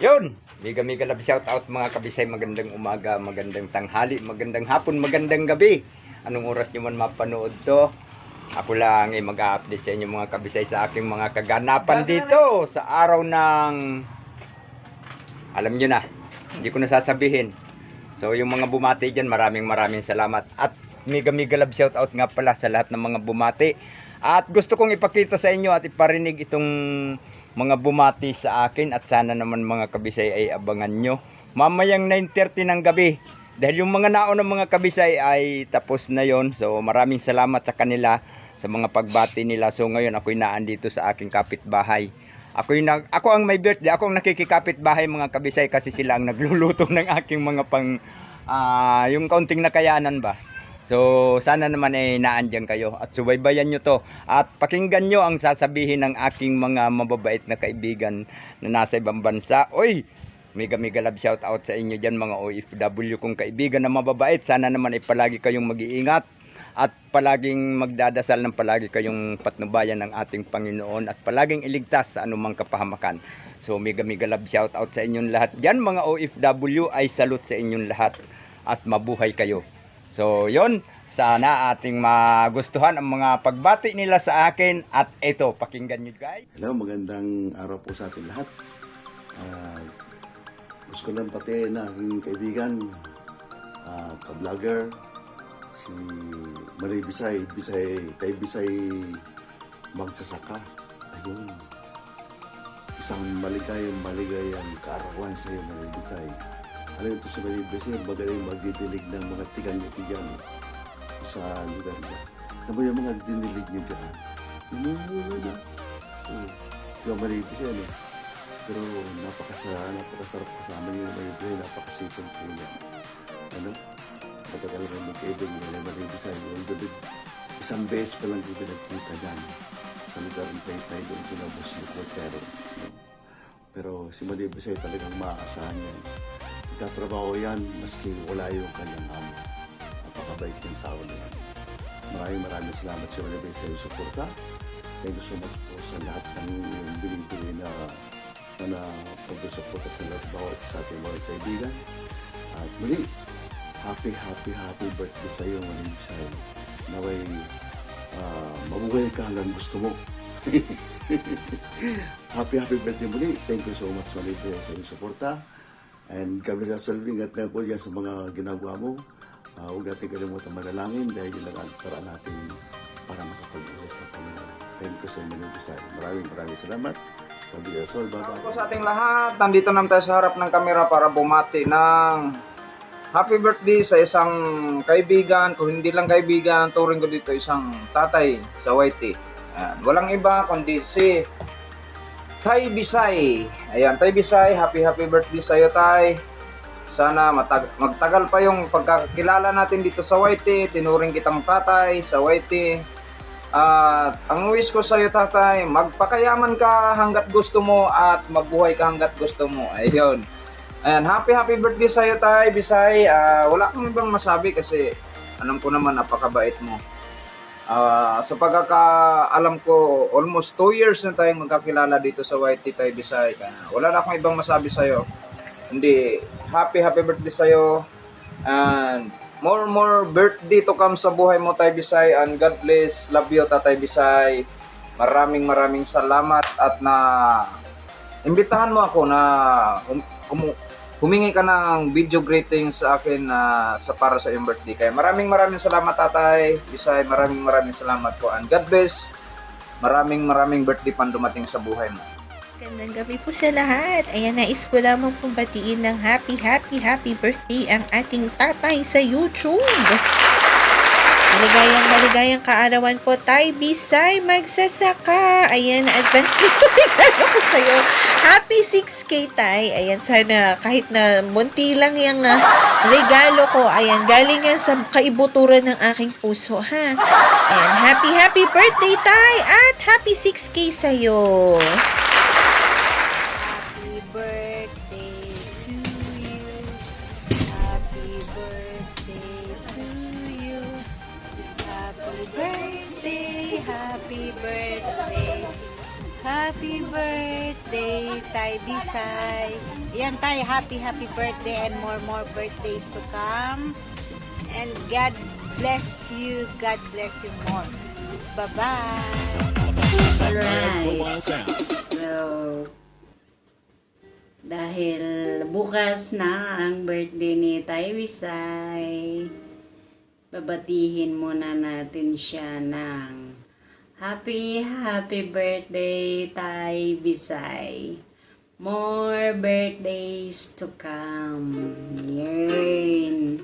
Yun, mega mega love shout out mga kabisay, magandang umaga, magandang tanghali, magandang hapon, magandang gabi. Anong oras nyo man mapanood to? Ako lang ay mag-update sa inyo mga kabisay sa aking mga kaganapan dito sa araw ng alam nyo na, hindi ko na sasabihin. So yung mga bumati dyan, maraming maraming salamat. At mega mega love shout out nga pala sa lahat ng mga bumati. At gusto kong ipakita sa inyo at iparinig itong mga bumati sa akin at sana naman mga kabisay ay abangan nyo. Mamayang 9.30 ng gabi. Dahil yung mga naon ng mga kabisay ay tapos na yon So maraming salamat sa kanila sa mga pagbati nila. So ngayon ako'y naandito sa aking kapitbahay. Ako yung nag, ako ang may birthday, ako ang nakikikapit bahay mga kabisay kasi sila ang nagluluto ng aking mga pang ah, yung kaunting nakayanan ba. So sana naman ay naandyan kayo at subaybayan nyo to at pakinggan nyo ang sasabihin ng aking mga mababait na kaibigan na nasa ibang bansa. Oy, mega mega love shout out sa inyo dyan mga OFW kong kaibigan na mababait. Sana naman ay palagi kayong mag-iingat at palaging magdadasal ng palagi kayong patnubayan ng ating Panginoon at palaging iligtas sa anumang kapahamakan. So mega mega love shout out sa inyong lahat. Diyan mga OFW ay salute sa inyong lahat at mabuhay kayo. So yon sana ating magustuhan ang mga pagbati nila sa akin at ito pakinggan nyo guys. Hello, magandang araw po sa ating lahat. Ah, gusto ko lang pati na aking kaibigan, ah, ka-vlogger, si Marie Bisay, Bisay, kay Bisay magsasaka. Ayun. Isang maligayang maligayang kaarawan sa iyo, Marie Bisay. Alam ito si Marie Bisay, magaling magdidilig ng mga tigan-tigan sa lugar niya. Tama yung mga dinilig niya dyan. Namumula na. Oh, yung Marie Bisay, ano? Pero napakasa, napakasarap kasama niya naman yung buhay, napakasipag po niya. Ano? Matagal rin magkaibig niya na Marie Bisay. Yung gabi, isang beses pa lang ko nagkita dyan sa lugar ng Taytay doon kinabos ni Cotero. Pero si Marie Bisay talagang maaasahan niya. Nagtatrabaho yan maski wala yung kanyang amo. Napakabait ng tao na yan. Maraming maraming salamat sa Bisay sa suporta. Thank you so much po sa lahat ng binibigay na na pag-suporta sa lahat bawat sa ating mga kaibigan. At muli, happy, happy, happy birthday sa iyo, Maring Bisay. Naway, ah, mabuhay ka hanggang gusto mo. happy, happy birthday muli. Thank you so much, Bisay, sa iyong suporta. And kami na sa ingat na po yan sa mga ginagawa mo. Ah, huwag natin kalimutan manalangin dahil yun ang paraan natin para makapag-usap sa Panginoon. Thank you so much, Bisay. Maraming maraming salamat. Kabila Sol, bye-bye. po sa ating lahat. Nandito naman tayo sa harap ng kamera para bumati ng happy birthday sa isang kaibigan. Kung hindi lang kaibigan, turing ko dito isang tatay sa Waiti. Ayan. Walang iba kundi si Tay Bisay. Ayan, Tay Bisay, happy happy birthday sa iyo, Tay. Sana matag magtagal pa yung pagkakilala natin dito sa Waiti. Tinuring kitang tatay sa Waiti. At ang wish ko sa iyo, tatay, magpakayaman ka hanggat gusto mo at mabuhay ka hanggat gusto mo. Ayun. Ayan, happy happy birthday sa iyo, tay, Bisay. Ah, wala akong ibang masabi kasi alam ko naman napakabait mo. Ah, sa pagkakaalam ko, almost 2 years na tayong magkakilala dito sa YT Tay Bisay. Kaya wala na akong ibang masabi sa iyo. Hindi, happy happy birthday sa iyo. And more more birthday to come sa buhay mo Tay Bisay and God bless. Love you Tatay Bisay. Maraming maraming salamat at na imbitahan mo ako na hum, humu- humingi ka ng video greetings sa akin na sa para sa iyong birthday. Kaya maraming maraming salamat Tatay Bisay. Maraming maraming salamat po and God bless. Maraming maraming birthday pang dumating sa buhay mo. Gandang gabi po sa lahat. Ayan, nais ko lamang pong batiin ng happy, happy, happy birthday ang ating tatay sa YouTube. Maligayang, maligayang kaarawan po, Tay Bisay Magsasaka. Ayan, advance na regalo ko sa'yo. Happy 6K, Tay. Ayan, sana kahit na munti lang yung ah, regalo ko. Ayan, galing yan sa kaibuturan ng aking puso, ha? Ayan, happy, happy birthday, Tay! At happy 6K sa'yo. Yan tayo, happy, happy birthday and more, more birthdays to come. And God bless you, God bless you more. Bye-bye. Alright. So, dahil bukas na ang birthday ni Tay Wisay, babatihin muna natin siya ng Happy, happy birthday, Tay Bisay. More birthdays to come. Yun.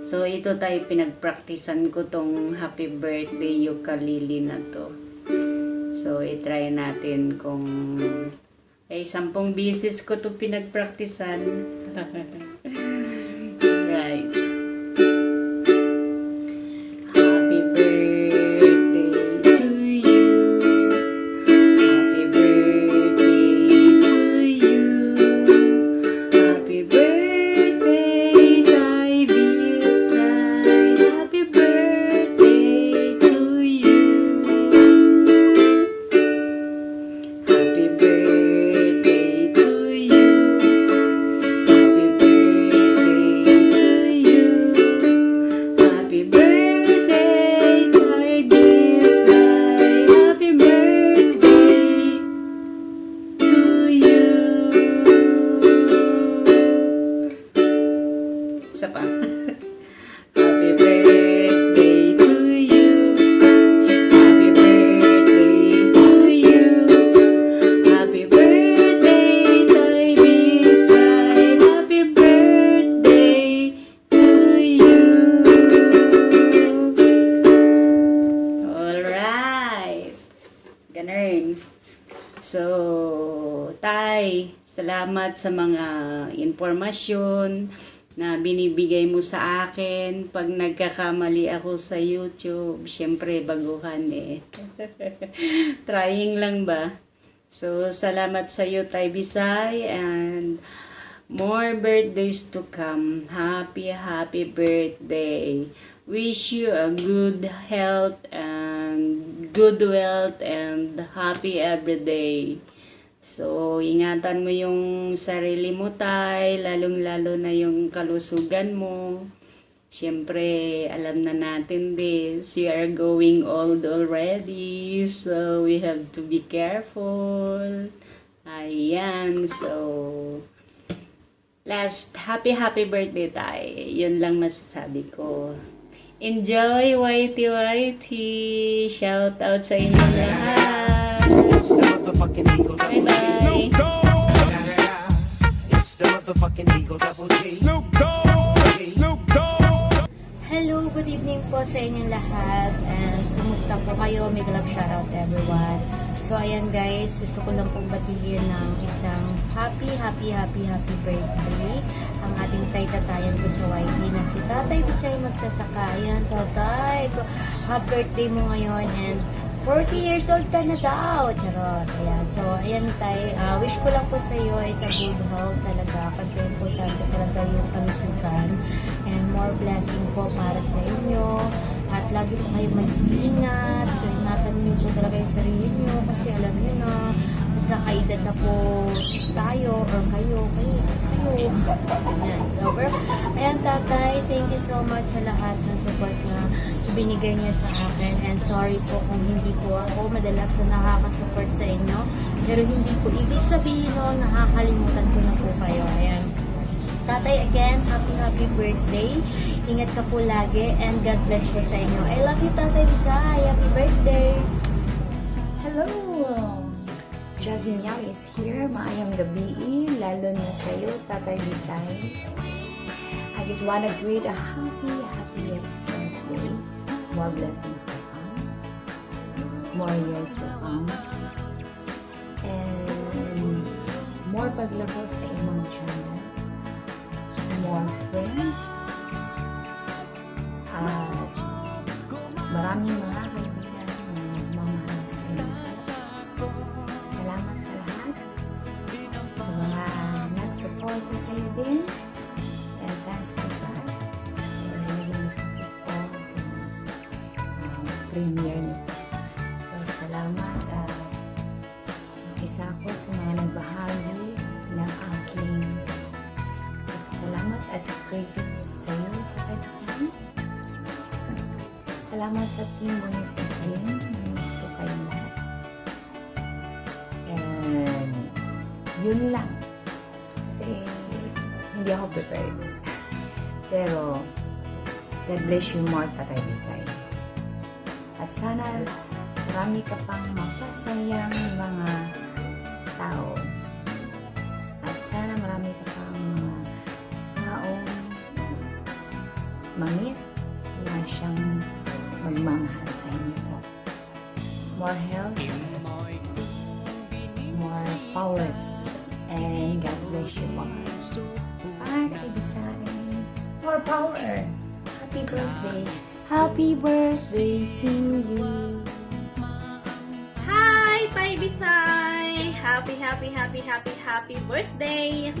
So, ito tayo pinagpraktisan ko tong happy birthday ukulele na to. So, itry natin kung... Eh, sampung bisis ko to pinagpraktisan. sa mga informasyon na binibigay mo sa akin pag nagkakamali ako sa YouTube. Siyempre, baguhan eh. Trying lang ba? So, salamat sa iyo, Tay Bisay, and more birthdays to come. Happy, happy birthday. Wish you a good health and good wealth and happy every day. So, ingatan mo yung sarili mo, Tay, lalong-lalo na yung kalusugan mo. Siyempre, alam na natin this. You are going old already. So, we have to be careful. Ayan. So, last, happy, happy birthday, Tay. Yun lang masasabi ko. Enjoy, Whitey Whitey. Shout out sa inyo lahat. Hello, good evening po sa inyong lahat and kumusta po kayo? May love shoutout everyone. So ayan guys, gusto ko lang pong batiin ng isang happy, happy, happy, happy birthday ang ating tay-tatayan ko sa YT na si Tatay Bisay magsasaka. Ayan, Tatay, ko- happy birthday mo ngayon and 40 years old ka na daw. Charot. Ayan. So, ayan tay, ah, wish ko lang po sa iyo is a good health talaga kasi importante talaga yung kalusugan. And more blessing po para sa inyo. At lagi po kayo mag-ingat so ingatan niyo po talaga yung sarili niyo kasi alam niyo na magkakaedad na po tayo or kayo kayo kayo. Ayan. So ayan tatay. Thank you so much sa lahat ng support na binigay niya sa akin and sorry po kung hindi po ako madalas na nakaka-support sa inyo pero hindi po ibig sabihin no nakakalimutan ko na po kayo ayan Tatay, again, happy, happy birthday. Ingat ka po lagi and God bless po sa inyo. I love you, Tatay Bisay. Happy birthday! Hello! Dazinyang is here. Maayong gabi, lalo na sa iyo, Tatay Bisay. I just want to greet a happy, happy birthday. More blessings to come. More years to come. And more paglabas sa imong channel. More friends. At maraming mga salamat sa Team Bonus din. Namiss ko kayong lahat. And yun lang. Kasi hindi ako prepared. Pero God bless you more, Tatay Bisay. At sana marami ka pang mapasayang mga tao. At sana marami ka pang mga taong mangit Happy, happy, happy, happy, birthday!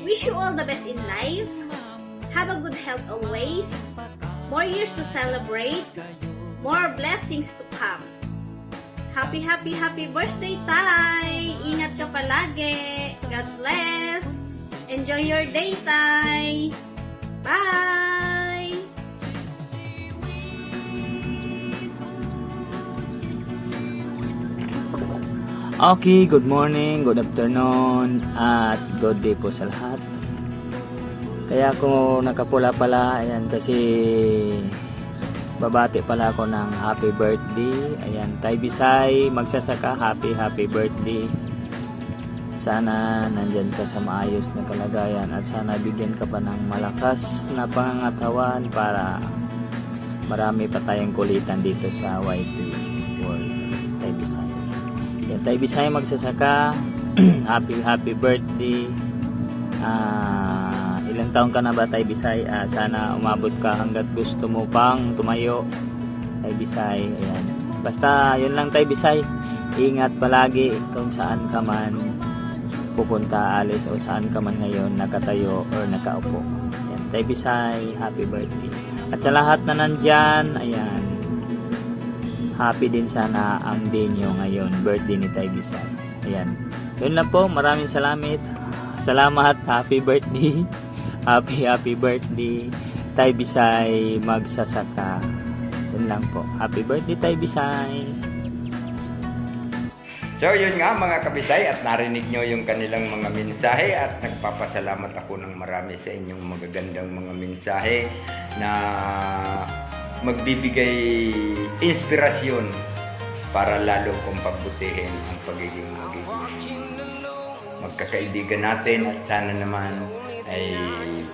Wish you all the best in life. Have a good health always. More years to celebrate. More blessings to come. Happy, happy, happy birthday, Tay! Ingat ka palagi. God bless. Enjoy your day, Tay! Bye! Okay, good morning, good afternoon, at good day po sa lahat. Kaya ako nakapula pala, ayan, kasi babati pala ako ng happy birthday. Ayan, Tay Bisay, magsasaka, happy, happy birthday. Sana nandyan ka sa maayos na kalagayan at sana bigyan ka pa ng malakas na pangangatawan para marami pa tayong kulitan dito sa YT tayo Bisaya magsasaka. happy happy birthday. Ah, ilang taon ka na ba tayo Bisay? Ah, sana umabot ka hanggat gusto mo pang tumayo. Tayo Bisay. Ayan. Basta yun lang tayo Bisay. Ingat palagi kung saan ka man pupunta, alis o saan ka man ngayon nakatayo or nakaupo. Ayan, tayo Bisay. Happy birthday. At sa lahat na nandyan, ayan, happy din sana ang day nyo ngayon, birthday ni Tay Bisay. Ayan. Yun lang po, maraming salamat. Salamat, happy birthday. Happy, happy birthday. Tay Bisay, magsasaka. Yun lang po. Happy birthday, Tay Bisay. So yun nga mga kabisay at narinig nyo yung kanilang mga mensahe at nagpapasalamat ako ng marami sa inyong magagandang mga mensahe na magbibigay inspirasyon para lalo kong pagbutihin ang pagiging magiging magkakaibigan natin at sana naman ay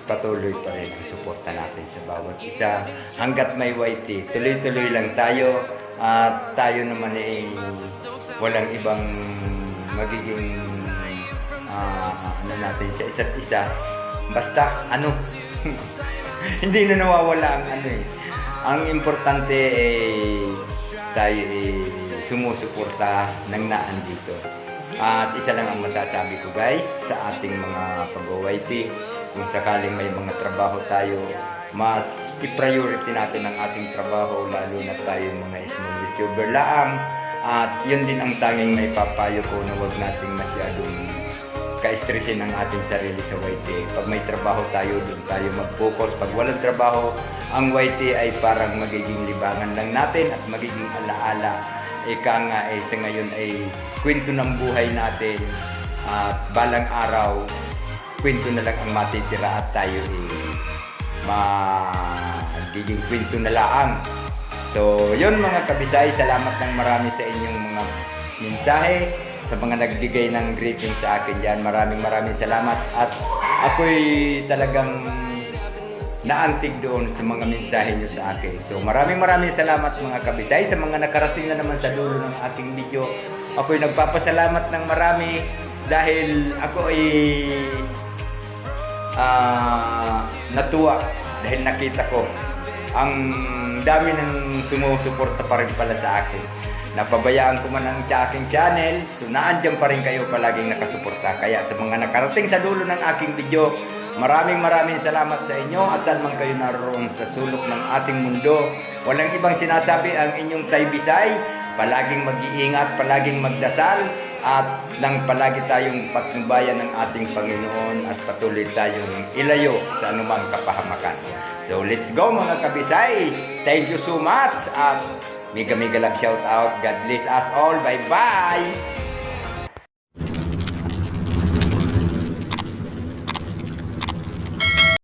patuloy pa rin ang suporta natin sa bawat isa. Hanggat may YT, tuloy-tuloy lang tayo at tayo naman ay walang ibang magiging ah, ano natin sa isa't isa. Basta ano, hindi na nawawala ang ano eh. Ang importante ay tayo ay sumusuporta ng naan dito. At isa lang ang masasabi ko guys sa ating mga pag-OYT. Kung sakaling may mga trabaho tayo, mas i-priority natin ang ating trabaho lalo na tayo mga small YouTuber laang. At yun din ang tanging may papayo ko na huwag nating masyadong ka-stressin ang ating sarili sa YT. Pag may trabaho tayo, doon tayo mag-focus. Pag walang trabaho, ang YT ay parang magiging libangan lang natin at magiging alaala. Ika nga eh, sa ngayon ay kwento ng buhay natin at balang araw, kwento na lang ang matitira at tayo eh, magiging kwento na laang. So, yun mga kabisay, salamat ng marami sa inyong mga mensahe sa mga nagbigay ng greeting sa akin dyan. Maraming maraming salamat at ako'y talagang naantig doon sa mga mensahe nyo sa akin. So maraming maraming salamat mga kabisay sa mga nakarating na naman sa dulo ng aking video. Ako'y nagpapasalamat ng marami dahil ako ay ah, natuwa dahil nakita ko ang dami ng sumusuporta pa rin pala sa akin. Napabayaan ko man ang sa aking channel, so naandyan pa rin kayo palaging nakasuporta. Kaya sa mga nakarating sa dulo ng aking video, maraming maraming salamat sa inyo at saan man kayo naroon sa sulok ng ating mundo. Walang ibang sinasabi ang inyong Tay Bisay. Palaging mag-iingat, palaging magdasal, at nang palagi tayong patnubayan ng ating Panginoon at patuloy tayong ilayo sa anumang kapahamakan. So let's go mga kabisay! Thank you so much at mega mega love shout out. God bless us all. Bye bye!